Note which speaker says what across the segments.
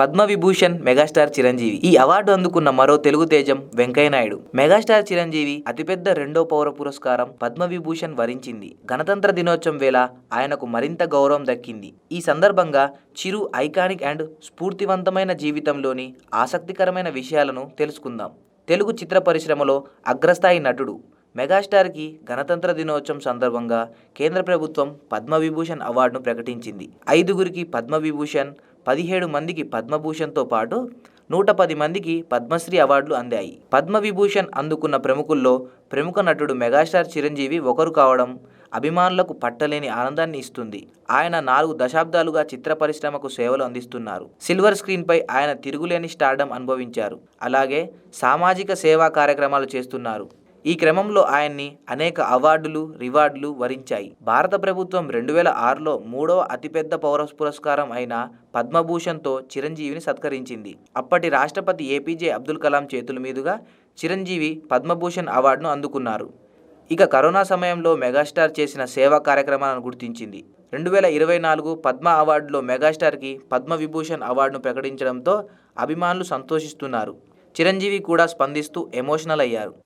Speaker 1: Padma Vibhushan megastar Chiranjeevi. ఈ award అందుకున్న మరో తెలుగు తేజం వెంకయ్యనాయుడు. మెగాస్టార్ చిరంజీవి అతిపెద్ద రెండో పౌర పురస్కారం పద్మవిభూషణ్ వరించింది. గణతంత్ర దినోత్సవం వేళ ఆయనకు మరింత గౌరవం దక్కింది. ఈ సందర్భంగా చిరు ఐకానిక్ అండ్ స్ఫూర్తివంతమైన జీవితంలోని ఆసక్తికరమైన విషయాలను తెలుసుకుందాం. తెలుగు చిత్ర పరిశ్రమలో అగ్రస్థాయి నటుడు. మెగాస్టార్కి గణతంత్ర దినోత్సవం సందర్భంగా కేంద్ర ప్రభుత్వం పద్మవిభూషణ్ అవార్డును ప్రకటించింది. ఐదుగురికి పద్మవిభూషణ్ పదిహేడు మందికి పద్మభూషణ్తో పాటు నూట పది మందికి పద్మశ్రీ అవార్డులు అందాయి. పద్మవిభూషణ్ అందుకున్న ప్రముఖుల్లో ప్రముఖ నటుడు మెగాస్టార్ చిరంజీవి ఒకరు కావడం అభిమానులకు పట్టలేని ఆనందాన్ని ఇస్తుంది. ఆయన నాలుగు దశాబ్దాలుగా చిత్ర పరిశ్రమకు సేవలు అందిస్తున్నారు. సిల్వర్ స్క్రీన్పై ఆయన తిరుగులేని స్టార్డం అనుభవించారు. అలాగే సామాజిక సేవా కార్యక్రమాలు చేస్తున్నారు. ఈ క్రమంలో ఆయన్ని అనేక అవార్డులు రివార్డులు వరించాయి. భారత ప్రభుత్వం రెండు వేల ఆరులో మూడవ అతిపెద్ద పౌర పురస్కారం అయిన పద్మభూషణ్తో చిరంజీవిని సత్కరించింది. అప్పటి రాష్ట్రపతి ఏపీజే అబ్దుల్ కలాం చేతుల మీదుగా చిరంజీవి పద్మభూషణ్ అవార్డును అందుకున్నారు. ఇక కరోనా సమయంలో మెగాస్టార్ చేసిన సేవా కార్యక్రమాలను గుర్తించింది. రెండు వేల ఇరవై నాలుగు పద్మ అవార్డులో మెగాస్టార్కి పద్మవిభూషణ్ అవార్డును ప్రకటించడంతో అభిమానులు సంతోషిస్తున్నారు. చిరంజీవి కూడా స్పందిస్తూ ఎమోషనల్ అయ్యారు.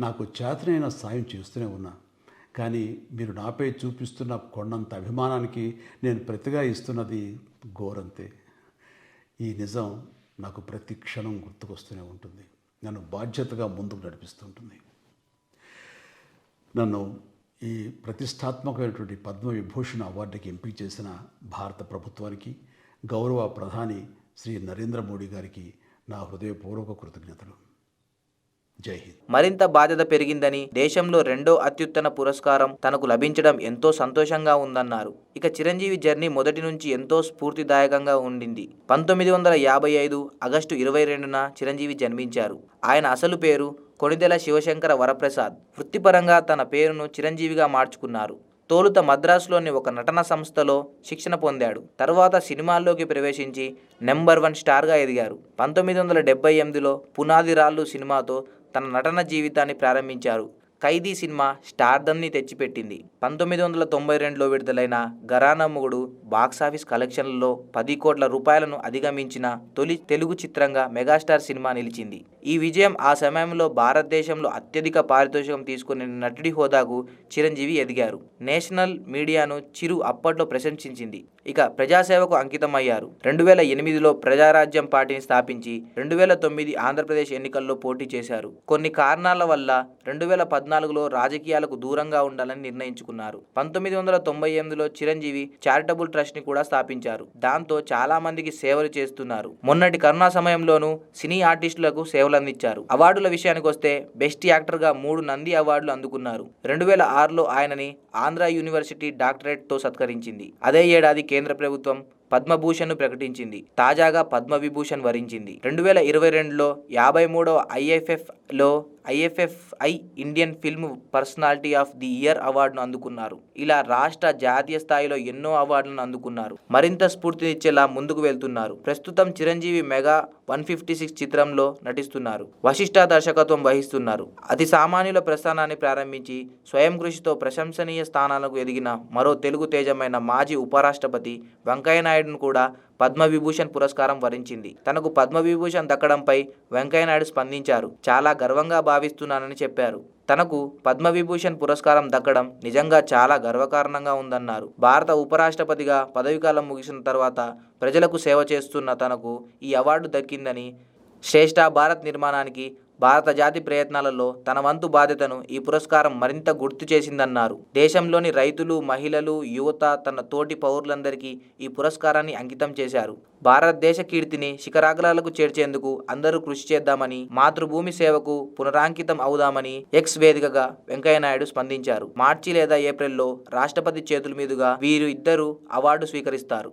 Speaker 2: నాకు చేతనైన సాయం చేస్తూనే ఉన్నా. కానీ మీరు నాపై చూపిస్తున్న కొండంత అభిమానానికి నేను ప్రతిగా ఇస్తున్నది గోరంతే ఈ నిజం నాకు ప్రతి క్షణం గుర్తుకొస్తూనే ఉంటుంది. నన్ను బాధ్యతగా ముందుకు నడిపిస్తుంటుంది. నన్ను ఈ ప్రతిష్టాత్మకమైనటువంటి పద్మవిభూషణ్ అవార్డుకి ఎంపిక చేసిన భారత ప్రభుత్వానికి గౌరవ ప్రధాని శ్రీ నరేంద్ర మోడీ గారికి నా హృదయపూర్వక కృతజ్ఞతలు. జై హింద్.
Speaker 1: మరింత బాధ్యత పెరిగిందని దేశంలో రెండో అత్యుత్తమ పురస్కారం తనకు లభించడం ఎంతో సంతోషంగా ఉందన్నారు. ఇక చిరంజీవి జర్నీ మొదటి నుంచి ఎంతో స్ఫూర్తిదాయకంగా ఉండింది. పంతొమ్మిది వందల యాభై ఐదు ఆగస్టు ఇరవై రెండున చిరంజీవి జన్మించారు. ఆయన అసలు పేరు కొణిదెల శివశంకర వరప్రసాద్. వృత్తిపరంగా తన పేరును చిరంజీవిగా మార్చుకున్నారు. తోలుత మద్రాసులోని ఒక నటన సంస్థలో శిక్షణ పొందాడు. తర్వాత సినిమాల్లోకి ప్రవేశించి నెంబర్ వన్ స్టార్గా ఎదిగారు. పంతొమ్మిది వందల డెబ్బై ఎనిమిదిలో పునాది రాళ్ళు సినిమాతో తన నటన జీవితాన్ని ప్రారంభించారు. ఖైదీ సినిమా స్టార్డమ్ని తెచ్చిపెట్టింది. పంతొమ్మిది వందల తొంభై రెండులో విడుదలైన గరానా మొగుడు బాక్సాఫీస్ కలెక్షన్లలో పది కోట్ల రూపాయలను అధిగమించిన తొలి తెలుగు చిత్రంగా మెగాస్టార్ సినిమా నిలిచింది. ఈ విజయం ఆ సమయంలో భారతదేశంలో అత్యధిక పారితోషికం తీసుకునే నటుడి హోదాకు చిరంజీవి ఎదిగారు. నేషనల్ మీడియాను చిరు అప్పట్లో ప్రశంసించింది. ఇక ప్రజాసేవకు అంకితమయ్యారు. రెండు వేల ఎనిమిదిలో ప్రజారాజ్యం పార్టీని స్థాపించి రెండు వేల తొమ్మిది ఆంధ్రప్రదేశ్ ఎన్నికల్లో పోటీ చేశారు. కొన్ని కారణాల వల్ల రెండు వేల పద్నాలుగులో రాజకీయాలకు దూరంగా ఉండాలని నిర్ణయించుకున్నారు. పంతొమ్మిది వందల తొంభై ఎనిమిదిలో చిరంజీవి చారిటబుల్ ట్రస్ట్ని కూడా స్థాపించారు. దాంతో చాలా మందికి సేవలు చేస్తున్నారు. మొన్నటి కరోనా సమయంలోనూ సినీ ఆర్టిస్టులకు సేవలు అందించారు. అవార్డుల విషయానికి వస్తే బెస్ట్ యాక్టర్గా మూడు నంది అవార్డులు అందుకున్నారు. రెండు వేల ఆరులో ఆయనని ఆంధ్ర యూనివర్సిటీ డాక్టరేట్తో సత్కరించింది. అదే ఏడాది కేంద్ర ప్రభుత్వం పద్మభూషణ్ ప్రకటించింది. తాజాగా పద్మవిభూషణ్ వరించింది. రెండు వేల ఇరవై రెండులో యాభై మూడవ ఐఎఫ్ఎఫ్లో IFFI Indian film personality of the year అవార్డును అందుకున్నారు. ఇలా రాష్ట్ర జాతీయ స్థాయిలో ఎన్నో అవార్డులను అందుకున్నారు. మరింత స్ఫూర్తినిచ్చేలా ముందుకు వెళ్తున్నారు. ప్రస్తుతం Chiranjeevi mega one fifty six చిత్రంలో నటిస్తున్నారు. వశిష్ఠ దర్శకత్వం వహిస్తున్నారు. అతి సామాన్యుల ప్రస్థానాన్ని ప్రారంభించి స్వయం కృషితో ప్రశంసనీయ స్థానాలకు ఎదిగిన మరో తెలుగు తేజమైన మాజీ ఉపరాష్ట్రపతి వెంకయ్యనాయుడును కూడా పద్మవిభూషణ్ పురస్కారం వరించింది. తనకు పద్మవిభూషణ్ దక్కడంపై వెంకయ్యనాయుడు స్పందించారు. చాలా గర్వంగా భావిస్తున్నానని చెప్పారు. తనకు పద్మవిభూషణ్ పురస్కారం దక్కడం నిజంగా చాలా గర్వకారణంగా ఉందన్నారు. భారత ఉపరాష్ట్రపతిగా పదవీకాలం ముగిసిన తర్వాత ప్రజలకు సేవ చేస్తున్న తనకు ఈ అవార్డు దక్కిందని శ్రేష్ఠ భారత్ నిర్మాణానికి భారత జాతి ప్రయత్నాలలో తన వంతు బాధ్యతను ఈ పురస్కారం మరింత గుర్తు చేసిందన్నారు. దేశంలోని రైతులు మహిళలు యువత తన తోటి పౌరులందరికీ ఈ పురస్కారాన్ని అంకితం చేశారు. భారతదేశ కీర్తిని శిఖరాగ్రాలకు చేర్చేందుకు అందరూ కృషి చేద్దామని మాతృభూమి సేవకు పునరాంకితం అవుదామని ఎక్స్ వేదికగా వెంకయ్యనాయుడు స్పందించారు. మార్చి లేదా ఏప్రిల్లో రాష్ట్రపతి చేతుల మీదుగా వీరు ఇద్దరు అవార్డు స్వీకరిస్తారు.